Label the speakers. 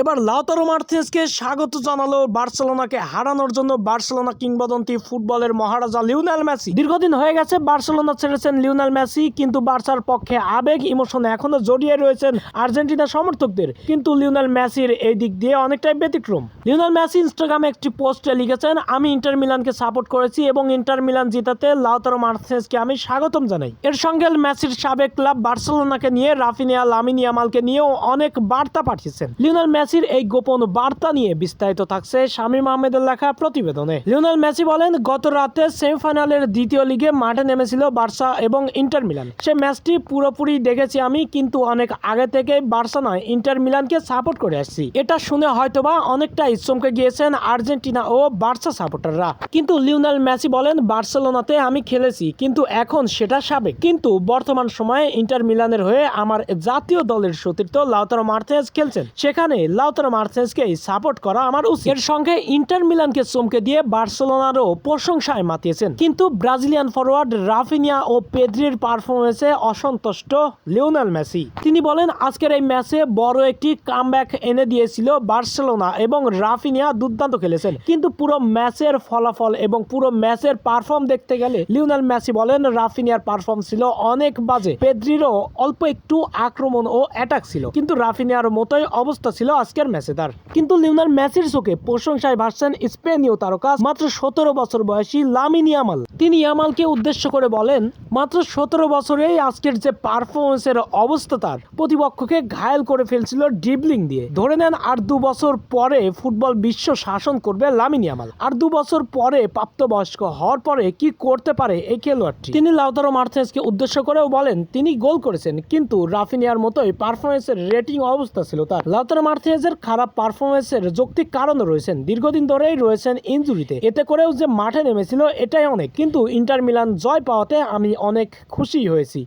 Speaker 1: এবার লাউতারো মার্টিনেজকে স্বাগত জানালো বার্সেলোনাকে হারানোর জন্য বার্সেলোনা কিংবদন্তি ফুটবলের মহারাজা লিওনাল মেসি। দীর্ঘদিন হয়ে গেছে বার্সেলোনা ছেড়েছেন লিওনেল মেসি, কিন্তু বার্সার পক্ষে আবেগ, ইমোশন এখনও জড়িয়ে রয়েছেন আর্জেন্টিনা সমর্থকদের। কিন্তু লিওনেল মেসির এই দিক দিয়ে অনেকটাই ব্যতিক্রম। লিওনাল মেসি ইনস্টাগ্রামে একটি পোস্টে লিখেছেন, আমি ইন্টার মিলানকে সাপোর্ট করেছি এবং ইন্টার মিলান জিতাতে লাউতারো মার্টিনেজকে আমি স্বাগতম জানাই। এর সঙ্গে মেসির সাবেক ক্লাব বার্সেলোনাকে নিয়ে রাফিনিয়া, লামিন ইয়ামালকে নিয়েও অনেক বার্তা পাঠিয়েছেন। লিওনেল মেসির এই গোপন বার্তা নিয়ে বিস্তারিত থাকছে শামীম আহমেদের লেখা প্রতিবেদনে। লিওনেল মেসি বলেন, গত রাতে সেমিফাইনালের দ্বিতীয় লিগে মাঠে নেমেছিল বার্সা এবং ইন্টার মিলান। সে ম্যাচটি পুরোপুরি দেখেছি আমি, কিন্তু অনেক আগে থেকে বার্সা নয়, ইন্টার মিলানকে সাপোর্ট করে আসছি। এটা শুনে হয়তোবা অনেকটা চমকে গিয়েছেন আর্জেন্টিনা ও বার্সা সাপোর্টাররা। কিন্তু লিওনেল মেসি বলেন, বার্সেলোনাতে আমি খেলেছি, কিন্তু এখন সেটা সাবেক। কিন্তু বর্তমান সময়ে ইন্টার মিলানের হয়ে আমার জাতীয় দলের সতীর্থ লাউতারো মার্টিনেজ খেলছেন। সেখানে লাউতারো মার্টিনেজকে সাপোর্ট করা আমার উচিত। এর সঙ্গে ইন্টার মিলানকে চমকে দিয়ে বার্সেলোনারও প্রশংসায় মাতিয়েছেন। কিন্তু ব্রাজিলিয়ান ফরওয়ার্ড রাফিনিয়া ও পেদ্রির পারফরমেন্সে অসন্তুষ্ট লিওনাল মেসি। তিনি বলেন, আজকের এই ম্যাচে বড় একটি কামব্যাক এনে দিয়েছিল বার্সেলোনা এবং রাফিনিয়া দুর্দান্ত খেলেছেন। কিন্তু পুরো ম্যাচের ফলাফল এবং পুরো ম্যাচের পারফর্ম দেখতে গেলে লিওনেল মেসি বলেন, রাফিনিয়ার পারফর্ম ছিল অনেক বাজে। পেদ্রিরও অল্প একটু আক্রমণ ও অ্যাটাক ছিল। কিন্তু রাফিনিয়ার মতোই অবস্থা ছিল আজকের তার কিন্তু লিওনেল মেসির চোখে প্রশংসায় ভাসছেন স্পেনীয় তারকা মাত্র সতেরো বছর বয়সী লামিন ইয়ামাল। তিনি ইয়ামালকে উদ্দেশ্য করে বলেন, মাত্র সতেরো বছরেই আজকের যে পারফরমেন্সের অবস্থা তার, প্রতিপক্ষকে ঘায়েল করে ফেলছিল ড্রিবলিং দিয়ে। ধরে নেন আর দু বছর পরে ফুটবল বিশ্ব শাসন করবে লামিন ইয়ামাল। আর দু বছর পরে প্রাপ্তবয়স্ক হওয়ার পরে কি করতে পারে এই খেলোয়াড়টি? তিনি লাউতারো মার্থেসকে উদ্দেশ্য করেও বলেন, তিনি গোল করেছেন, কিন্তু রাফিনিয়ার মতোই পারফরমেন্সের রেটিং অবস্থা ছিল তার। লাউতারো মার্থেজের খারাপ পারফরমেন্সের যৌক্তিক কারণ রয়েছেন। দীর্ঘদিন ধরেই রয়েছেন ইঞ্জুরিতে এতে করেও যে মাঠে নেমেছিল, এটাই অনেক। কিন্তু ইন্টার মিলান জয় পাওয়াতে আমি অনেক খুশি হয়েছি।